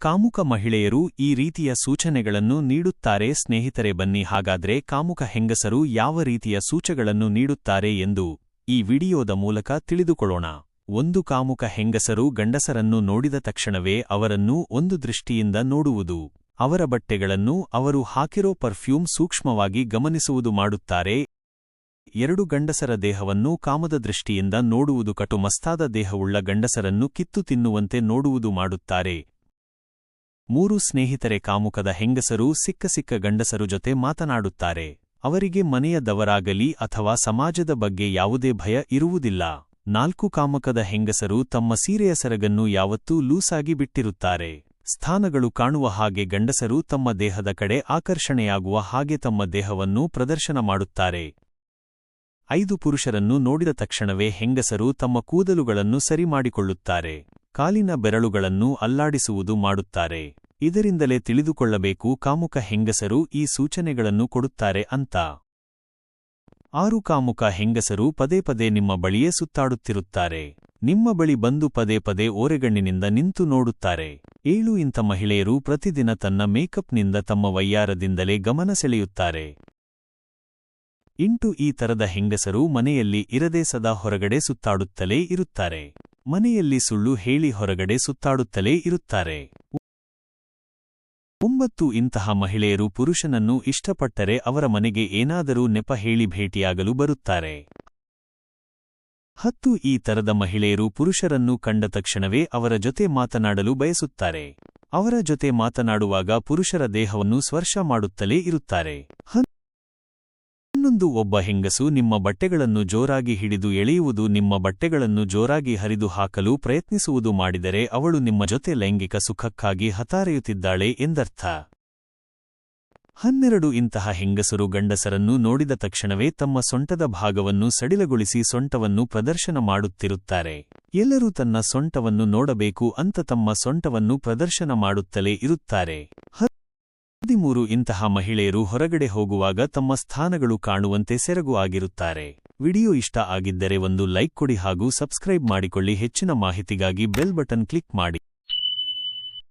ಕಾಮುಕ ಮಹಿಳೆಯರು ಈ ರೀತಿಯ ಸೂಚನೆಗಳನ್ನು ನೀಡುತ್ತಾರೆ, ಸ್ನೇಹಿತರೆ ಬನ್ನಿ, ಹಾಗಾದ್ರೆ ಕಾಮುಕ ಹೆಂಗಸರು ಯಾವ ರೀತಿಯ ಸೂಚಗಳನ್ನು ನೀಡುತ್ತಾರೆ ಎಂದು ಈ ವಿಡಿಯೋದ ಮೂಲಕ ತಿಳಿದುಕೊಳ್ಳೋಣ. ಒಂದು ಕಾಮುಕ ಹೆಂಗಸರು ಗಂಡಸರನ್ನು ನೋಡಿದ ತಕ್ಷಣವೇ ಅವರನ್ನು ಒಂದು ದೃಷ್ಟಿಯಿಂದ ನೋಡುವುದು. ಅವರ ಬಟ್ಟೆಗಳನ್ನು ಅವರು ಹಾಕಿರೋ ಪರ್ಫ್ಯೂಮ್ ಸೂಕ್ಷ್ಮವಾಗಿ ಗಮನಿಸುವುದು ಮಾಡುತ್ತಾರೆ. ಎರಡು ಗಂಡಸರ ದೇಹವನ್ನು ಕಾಮದ ದೃಷ್ಟಿಯಿಂದ ನೋಡುವುದು, ಕಟುಮಸ್ತಾದ ದೇಹವುಳ್ಳ ಗಂಡಸರನ್ನು ಕಿತ್ತು ತಿನ್ನುವಂತೆ ನೋಡುವುದು ಮಾಡುತ್ತಾರೆ. ಮೂರು ಸ್ನೇಹಿತರೆ ಕಾಮುಕದ ಹೆಂಗಸರು, ಸಿಕ್ಕ ಸಿಕ್ಕ ಗಂಡಸರು ಜೊತೆ ಮಾತನಾಡುತ್ತಾರೆ. ಅವರಿಗೆ ಮನೆಯದವರಾಗಲಿ ಅಥವಾ ಸಮಾಜದ ಬಗ್ಗೆ ಯಾವುದೇ ಭಯ ಇರುವುದಿಲ್ಲ. ನಾಲ್ಕು ಕಾಮಕದ ಹೆಂಗಸರು ತಮ್ಮ ಸೀರೆಯ ಸರಗನ್ನು ಯಾವತ್ತೂ ಲೂಸಾಗಿ ಬಿಟ್ಟಿರುತ್ತಾರೆ. ಸ್ಥಾನಗಳು ಕಾಣುವ ಹಾಗೆ ಗಂಡಸರು ತಮ್ಮ ದೇಹದ ಕಡೆ ಆಕರ್ಷಣೆಯಾಗುವ ಹಾಗೆ ತಮ್ಮ ದೇಹವನ್ನು ಪ್ರದರ್ಶನ ಮಾಡುತ್ತಾರೆ. ಐದು ಪುರುಷರನ್ನು ನೋಡಿದ ತಕ್ಷಣವೇ ಹೆಂಗಸರು ತಮ್ಮ ಕೂದಲುಗಳನ್ನು ಸರಿಮಾಡಿಕೊಳ್ಳುತ್ತಾರೆ. ಕಾಲಿನ ಬೆರಳುಗಳನ್ನು ಅಲ್ಲಾಡಿಸುವುದು ಮಾಡುತ್ತಾರೆ. ಇದರಿಂದಲೇ ತಿಳಿದುಕೊಳ್ಳಬೇಕು ಕಾಮುಕ ಹೆಂಗಸರು ಈ ಸೂಚನೆಗಳನ್ನು ಕೊಡುತ್ತಾರೆ ಅಂತ. ಆರು ಕಾಮುಕ ಹೆಂಗಸರು ಪದೇ ಪದೇ ನಿಮ್ಮ ಬಳಿಯೇ ಸುತ್ತಾಡುತ್ತಿರುತ್ತಾರೆ. ನಿಮ್ಮ ಬಳಿ ಬಂದು ಪದೇ ಪದೇ ಓರೆಗಣ್ಣಿನಿಂದ ನಿಂತು ನೋಡುತ್ತಾರೆ. ಏಳು ಇಂಥ ಮಹಿಳೆಯರು ಪ್ರತಿದಿನ ತನ್ನ ಮೇಕಪ್ನಿಂದ ತಮ್ಮ ವಯ್ಯಾರದಿಂದಲೇ ಗಮನ ಸೆಳೆಯುತ್ತಾರೆ. ಇಂಟು ಈ ತರದ ಹೆಂಗಸರು ಮನೆಯಲ್ಲಿ ಇರದೇ ಸದಾ ಹೊರಗಡೆ ಸುತ್ತಾಡುತ್ತಲೇ ಇರುತ್ತಾರೆ. ಮನೆಯಲ್ಲಿ ಸುಳ್ಳು ಹೇಳಿ ಹೊರಗಡೆ ಸುತ್ತಾಡುತ್ತಲೇ ಇರುತ್ತಾರೆ. ಒಂಬತ್ತು, ಇಂತಹ ಮಹಿಳೆಯರು ಪುರುಷನನ್ನು ಇಷ್ಟಪಟ್ಟರೆ ಅವರ ಮನೆಗೆ ಏನಾದರೂ ನೆಪ ಹೇಳಿ ಭೇಟಿಯಾಗಲು ಬರುತ್ತಾರೆ. ಹತ್ತು, ಈ ತರದ ಮಹಿಳೆಯರು ಪುರುಷರನ್ನು ಕಂಡ ತಕ್ಷಣವೇ ಅವರ ಜೊತೆ ಮಾತನಾಡಲು ಬಯಸುತ್ತಾರೆ. ಅವರ ಜೊತೆ ಮಾತನಾಡುವಾಗ ಪುರುಷರ ದೇಹವನ್ನು ಸ್ಪರ್ಶ ಮಾಡುತ್ತಲೇ ಇರುತ್ತಾರೆ. ಹನ್ನೊಂದು ಒಬ್ಬ ಹೆಂಗಸು ನಿಮ್ಮ ಬಟ್ಟೆಗಳನ್ನು ಜೋರಾಗಿ ಹಿಡಿದು ಎಳೆಯುವುದು ನಿಮ್ಮ ಬಟ್ಟೆಗಳನ್ನು ಜೋರಾಗಿ ಹರಿದು ಹಾಕಲು ಪ್ರಯತ್ನಿಸುವುದು ಮಾಡಿದರೆ ಅವಳು ನಿಮ್ಮ ಜೊತೆ ಲೈಂಗಿಕ ಸುಖಕ್ಕಾಗಿ ಹತಾರೆಯುತ್ತಿದ್ದಾಳೆ ಎಂದರ್ಥ. ಹನ್ನೆರಡು ಇಂತಹ ಹೆಂಗಸರು ಗಂಡಸರನ್ನು ನೋಡಿದ ತಕ್ಷಣವೇ ತಮ್ಮ ಸೊಂಟದ ಭಾಗವನ್ನು ಸಡಿಲಗೊಳಿಸಿ ಸೊಂಟವನ್ನು ಪ್ರದರ್ಶನ ಮಾಡುತ್ತಿರುತ್ತಾರೆ. ಎಲ್ಲರೂ ತನ್ನ ಸೊಂಟವನ್ನು ನೋಡಬೇಕು ಅಂತ ತಮ್ಮ ಸೊಂಟವನ್ನು ಪ್ರದರ್ಶನ ಮಾಡುತ್ತಲೇ ಇರುತ್ತಾರೆ. ಹದಿಮೂರು ಇಂತಹ ಮಹಿಳೆಯರು ಹೊರಗಡೆ ಹೋಗುವಾಗ ತಮ್ಮ ಸ್ಥಾನಗಳು ಕಾಣುವಂತೆ ಸೆರಗು ಆಗಿರುತ್ತಾರೆ. ವಿಡಿಯೋ ಇಷ್ಟ ಆಗಿದ್ದರೆ ಒಂದು ಲೈಕ್ ಕೊಡಿ ಹಾಗೂ ಸಬ್ಸ್ಕ್ರೈಬ್ ಮಾಡಿಕೊಳ್ಳಿ. ಹೆಚ್ಚಿನ ಮಾಹಿತಿಗಾಗಿ ಬೆಲ್ ಬಟನ್ ಕ್ಲಿಕ್ ಮಾಡಿ.